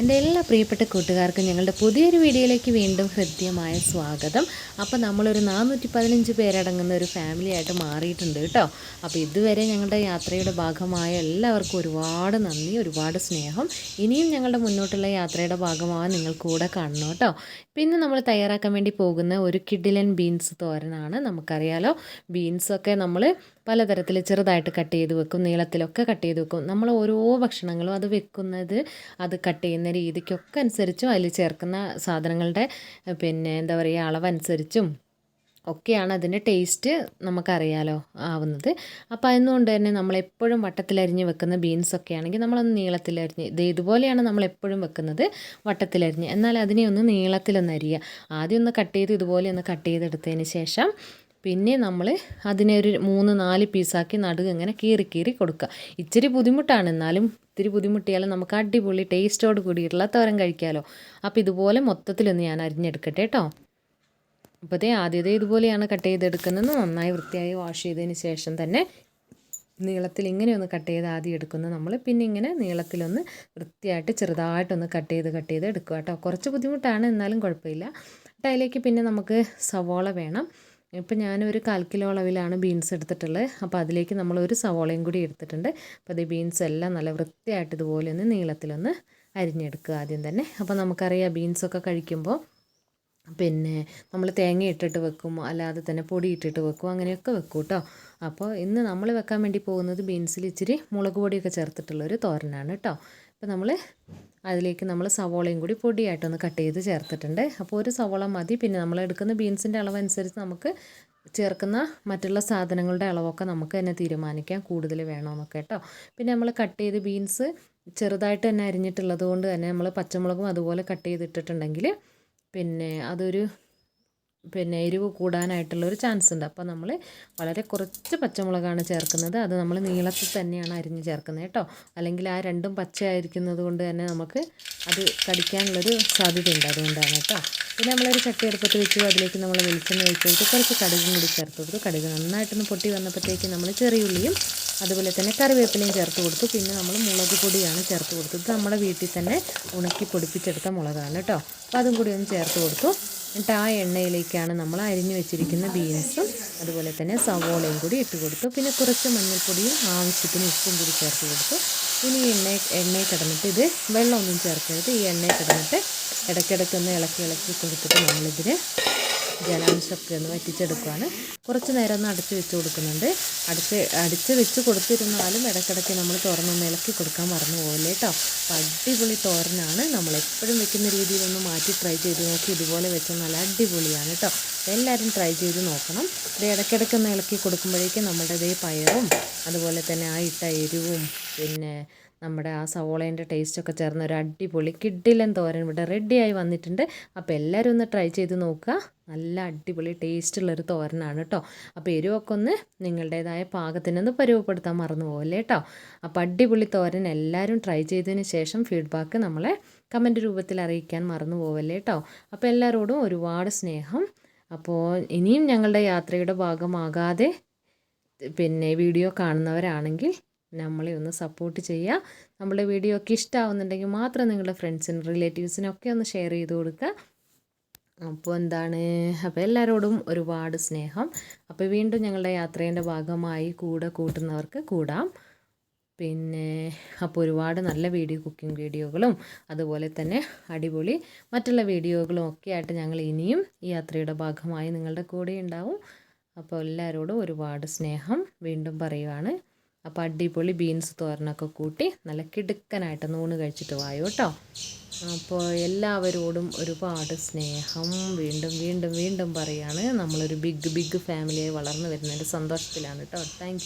എന്റെ എല്ലാ പ്രിയപ്പെട്ട കൂട്ടുകാർക്കും ഞങ്ങളുടെ പുതിയൊരു വീഡിയോയിലേക്ക് വീണ്ടും ഹൃദ്യമായ സ്വാഗതം. അപ്പോൾ നമ്മളൊരു നാനൂറ്റി പതിനഞ്ച് പേരടങ്ങുന്ന ഒരു ഫാമിലി ആയിട്ട് മാറിയിട്ടുണ്ട് കേട്ടോ. അപ്പോൾ ഇതുവരെ ഞങ്ങളുടെ യാത്രയുടെ ഭാഗമായ എല്ലാവർക്കും ഒരുപാട് നന്ദി ഒരുപാട് സ്നേഹം. ഇനിയും ഞങ്ങളുടെ മുന്നോട്ടുള്ള യാത്രയുടെ ഭാഗമാവാൻ നിങ്ങൾ കൂടെ കാണണം കേട്ടോ. പിന്നെ നമ്മൾ തയ്യാറാക്കാൻ വേണ്ടി പോകുന്ന ഒരു കിഡിലൻ ബീൻസ് തോരനാണ് നമുക്കറിയാലോ. ബീൻസൊക്കെ നമ്മൾ പലതരത്തിൽ ചെറുതായിട്ട് കട്ട് ചെയ്ത് വെക്കും നീളത്തിലൊക്കെ കട്ട് ചെയ്ത് വെക്കും. നമ്മൾ ഓരോ ഭക്ഷണങ്ങളും അത് വെക്കുന്നത് അത് കട്ട് ചെയ്യുന്ന രീതിക്കൊക്കെ അനുസരിച്ചും അതിൽ ചേർക്കുന്ന സാധനങ്ങളുടെ പിന്നെ എന്താ പറയുക അളവനുസരിച്ചും ഒക്കെയാണ് അതിന്റെ ടേസ്റ്റ് നമുക്കറിയാലോ ആവുന്നത്. അപ്പോൾ അതുകൊണ്ട് തന്നെ നമ്മളെപ്പോഴും വട്ടത്തിലരിഞ്ഞ് വെക്കുന്ന ബീൻസൊക്കെ ആണെങ്കിൽ നമ്മളൊന്ന് നീളത്തിലരിഞ്ഞ് ഇത് ഇതുപോലെയാണ് നമ്മളെപ്പോഴും വെക്കുന്നത് വട്ടത്തിലരിഞ്ഞ്. എന്നാൽ അതിനെ ഒന്ന് നീളത്തിലൊന്ന് അരിയുക ആദ്യം ഒന്ന് കട്ട് ചെയ്ത് ഇതുപോലെ ഒന്ന് കട്ട് ചെയ്തെടുത്തതിന് ശേഷം പിന്നെ നമ്മൾ അതിനെ ഒരു മൂന്ന് നാല് പീസാക്കി നടുക ഇങ്ങനെ കീറി കീറി കൊടുക്കുക. ഇച്ചിരി ബുദ്ധിമുട്ടാണ്. എന്നാലും ഇത്തിരി ബുദ്ധിമുട്ടിയാലും നമുക്ക് അടിപൊളി ടേസ്റ്റോട് കൂടിയിട്ടുള്ള തോരൻ കഴിക്കാമല്ലോ അപ്പോൾ ഇതുപോലെ മൊത്തത്തിലൊന്ന് ഞാൻ അരിഞ്ഞെടുക്കട്ടെ കേട്ടോ. അപ്പോൾ അതേ ആദ്യത്തെ ഇതുപോലെയാണ് കട്ട് ചെയ്തെടുക്കുന്നത്. നന്നായി വൃത്തിയായി വാഷ് ചെയ്തതിന് ശേഷം തന്നെ നീളത്തിൽ ഇങ്ങനെ ഒന്ന് കട്ട് ചെയ്ത് ആദ്യം എടുക്കുന്നത് നമ്മൾ പിന്നെ ഇങ്ങനെ നീളത്തിലൊന്ന് വൃത്തിയായിട്ട് ചെറുതായിട്ടൊന്ന് കട്ട് ചെയ്ത് കട്ട് ചെയ്ത് എടുക്കുക കേട്ടോ. കുറച്ച് ബുദ്ധിമുട്ടാണ്. എന്നാലും കുഴപ്പമില്ല. അതിലേക്ക് പിന്നെ നമുക്ക് സവോള വേണം. ഇപ്പം ഞാനൊരു കാൽ കിലോ അളവിലാണ് ബീൻസ് എടുത്തിട്ടുള്ളത്. അപ്പോൾ അതിലേക്ക് നമ്മൾ ഒരു സവോളയും കൂടി എടുത്തിട്ടുണ്ട്. അപ്പോൾ അത് ബീൻസ് എല്ലാം നല്ല വൃത്തിയായിട്ട് ഇതുപോലെ ഒന്ന് നീളത്തിലൊന്ന് അരിഞ്ഞെടുക്കുക ആദ്യം തന്നെ. അപ്പോൾ നമുക്കറിയാം ബീൻസൊക്കെ കഴിക്കുമ്പോൾ പിന്നെ നമ്മൾ തേങ്ങ ഇട്ടിട്ട് വെക്കും അല്ലാതെ തന്നെ പൊടി ഇട്ടിട്ട് വെക്കും അങ്ങനെയൊക്കെ വെക്കും കേട്ടോ. അപ്പോൾ ഇന്ന് നമ്മൾ വെക്കാൻ വേണ്ടി പോകുന്നത് ബീൻസിൽ ഇച്ചിരി മുളക് പൊടിയൊക്കെ ചേർത്തിട്ടുള്ളൊരു തോരനാണ് കേട്ടോ. അപ്പോൾ നമ്മൾ അതിലേക്ക് നമ്മൾ സവോളയും കൂടി പൊടിയായിട്ടൊന്ന് കട്ട് ചെയ്ത് ചേർത്തിട്ടുണ്ട്. അപ്പോൾ ഒരു സവോള മതി. പിന്നെ നമ്മൾ എടുക്കുന്ന ബീൻസിന്റെ അനുസരിച്ച് നമുക്ക് ചേർക്കുന്ന മറ്റുള്ള സാധനങ്ങളുടെ അളവൊക്കെ നമുക്ക് തന്നെ തീരുമാനിക്കാം. കൂടുതൽ വേണമെന്നൊക്കെ കേട്ടോ. പിന്നെ നമ്മൾ കട്ട് ചെയ്ത് ബീൻസ് ചെറുതായിട്ട് തന്നെ അരിഞ്ഞിട്ടുള്ളത് കൊണ്ട് തന്നെ നമ്മൾ പച്ചമുളകും അതുപോലെ കട്ട് ചെയ്തിട്ടിട്ടുണ്ടെങ്കിൽ പിന്നെ അതൊരു പിന്നെ എരിവ് കൂടാനായിട്ടുള്ളൊരു ചാൻസ് ഉണ്ട്. അപ്പോൾ നമ്മൾ വളരെ കുറച്ച് പച്ചമുളകാണ് ചേർക്കുന്നത്. അത് നമ്മൾ നീളത്തിൽ തന്നെയാണ് അരിഞ്ഞ് ചേർക്കുന്നത് കേട്ടോ. അല്ലെങ്കിൽ ആ രണ്ടും പച്ചയായിരിക്കുന്നത് കൊണ്ട് തന്നെ നമുക്ക് അത് കടിക്കാനുള്ളൊരു സാധ്യതയുണ്ട് അതുകൊണ്ടാണ് കേട്ടോ. പിന്നെ നമ്മളൊരു ചട്ടി എടുപ്പത്ത് വെച്ചു അതിലേക്ക് നമ്മൾ വെളിച്ചെണ്ണ ഒഴിച്ചിട്ട് കുറച്ച് കടുകും കൂടി ചേർത്ത് കൊടുത്തു. കടുക് നന്നായിട്ടൊന്ന് പൊട്ടി വന്നപ്പോഴത്തേക്ക് നമ്മൾ ചെറിയുള്ളിയും അതുപോലെ തന്നെ കറിവേപ്പിലയും ചേർത്ത് കൊടുത്തു. പിന്നെ നമ്മൾ മുളക് പൊടിയാണ് ചേർത്ത് കൊടുത്തത്. നമ്മുടെ വീട്ടിൽ തന്നെ ഉണക്കി പൊടിപ്പിച്ചെടുത്ത മുളകാണ് കേട്ടോ. അപ്പോൾ അതും കൂടി ഒന്ന് ചേർത്ത് കൊടുത്തു. എന്നിട്ട് ആ എണ്ണയിലേക്കാണ് നമ്മൾ അരിഞ്ഞു വെച്ചിരിക്കുന്ന ബീൻസും അതുപോലെ തന്നെ സവോളയും കൂടി ഇട്ട് കൊടുത്തു. പിന്നെ കുറച്ച് മഞ്ഞൾപ്പൊടിയും ആവശ്യത്തിന് ഉപ്പും കൂടി ചേർത്ത് കൊടുത്തു. ഇനി എണ്ണ എണ്ണയിൽ കിടന്നിട്ട് ഇത് വെള്ളമൊന്നും ചേർക്കരുത്. ഈ എണ്ണയിൽ കിടന്നിട്ട് ഇടയ്ക്കിടയ്ക്കൊന്ന് ഇളക്കി ഇളക്കി കൊടുത്തിട്ട് നമ്മളിതിന് ജലാംശമൊക്കെ ഒന്ന് വറ്റിച്ചെടുക്കുകയാണ് കുറച്ച് നേരം ഒന്ന് അടച്ച് വെച്ച് കൊടുക്കുന്നുണ്ട്. അടച്ച് അടിച്ച് വെച്ച് കൊടുത്തിരുന്നാലും ഇടയ്ക്കിടയ്ക്ക് നമ്മൾ തുറന്നൊന്ന് ഇളക്കി കൊടുക്കാൻ മറന്നു പോകില്ല കേട്ടോ അപ്പോൾ അടിപൊളി തോരനാണ്. നമ്മൾ എപ്പോഴും വെക്കുന്ന രീതിയിലൊന്ന് മാറ്റി ട്രൈ ചെയ്ത് നോക്കി ഇതുപോലെ വെച്ചാൽ നല്ല അടിപൊളിയാണ് കേട്ടോ എല്ലാവരും ട്രൈ ചെയ്ത് നോക്കണം. ഇത് ഇടയ്ക്കിടയ്ക്ക് ഒന്ന് ഇളക്കി കൊടുക്കുമ്പോഴേക്കും നമ്മുടെ ഇതേ പയറും അതുപോലെ തന്നെ ആ ഇട്ട എരിവും പിന്നെ നമ്മുടെ ആ സവോളേന്റെ ടേസ്റ്റൊക്കെ ചേർന്ന ഒരു അടിപൊളി കിഡിലൻ തോരൻ ഇവിടെ റെഡിയായി വന്നിട്ടുണ്ട്. അപ്പോൾ എല്ലാവരും ഒന്ന് ട്രൈ ചെയ്ത് നോക്കുക. നല്ല അടിപൊളി ടേസ്റ്റുള്ളൊരു തോരനാണ് കേട്ടോ. അപ്പോൾ എരിവൊക്കെ ഒന്ന് നിങ്ങളുടേതായ പാകത്തിനൊന്ന് പരുവപ്പെടുത്താൻ മറന്നു പോകല്ലേ കേട്ടോ. അപ്പോൾ അടിപൊളി തോരൻ എല്ലാവരും ട്രൈ ചെയ്തതിന് ശേഷം ഫീഡ്ബാക്ക് നമ്മളെ കമന്റ് രൂപത്തിൽ അറിയിക്കാൻ മറന്നു പോവല്ലേ കേട്ടോ. അപ്പോൾ എല്ലാവരോടും ഒരുപാട് സ്നേഹം. അപ്പോൾ ഇനിയും ഞങ്ങളുടെ യാത്രയുടെ ഭാഗമാകാതെ പിന്നെ വീഡിയോ കാണുന്നവരാണെങ്കിൽ നമ്മളെ ഒന്ന് സപ്പോർട്ട് ചെയ്യുക. നമ്മുടെ വീഡിയോ ഒക്കെ ഇഷ്ടമാവുന്നുണ്ടെങ്കിൽ മാത്രം നിങ്ങളുടെ ഫ്രണ്ട്സിനും റിലേറ്റീവ്സിനൊക്കെ ഒന്ന് ഷെയർ ചെയ്ത് കൊടുക്കുക. അപ്പോൾ എന്താണ്? അപ്പോൾ എല്ലാവരോടും ഒരുപാട് സ്നേഹം. അപ്പോൾ വീണ്ടും ഞങ്ങളുടെ യാത്രേന്റെ ഭാഗമായി കൂടെ കൂട്ടുന്നവർക്ക് കൂടാം. പിന്നെ അപ്പോൾ ഒരുപാട് നല്ല വീഡിയോ കുക്കിംഗ് വീഡിയോകളും അതുപോലെ തന്നെ അടിപൊളി മറ്റുള്ള വീഡിയോകളും ഒക്കെ ആയിട്ട് ഞങ്ങൾ ഇനിയും ഈ യാത്രയുടെ ഭാഗമായി നിങ്ങളുടെ കൂടെ ഉണ്ടാവും. അപ്പോൾ എല്ലാവരോടും ഒരുപാട് സ്നേഹം വീണ്ടും പറയുവാണ്. അപ്പോൾ അടിപൊളി ബീൻസ് തോരനൊക്കെ കൂട്ടി നല്ല കിടുക്കനായിട്ട് നൂണ് കഴിച്ചിട്ട് വായു കേട്ടോ. അപ്പോൾ എല്ലാവരോടും ഒരുപാട് സ്നേഹം. വീണ്ടും വീണ്ടും വീണ്ടും പറയാണ് നമ്മളൊരു ബിഗ് ബിഗ് ഫാമിലിയായി വളർന്നു വരുന്നതിന്റെ സന്തോഷത്തിലാണ് കേട്ടോ. താങ്ക്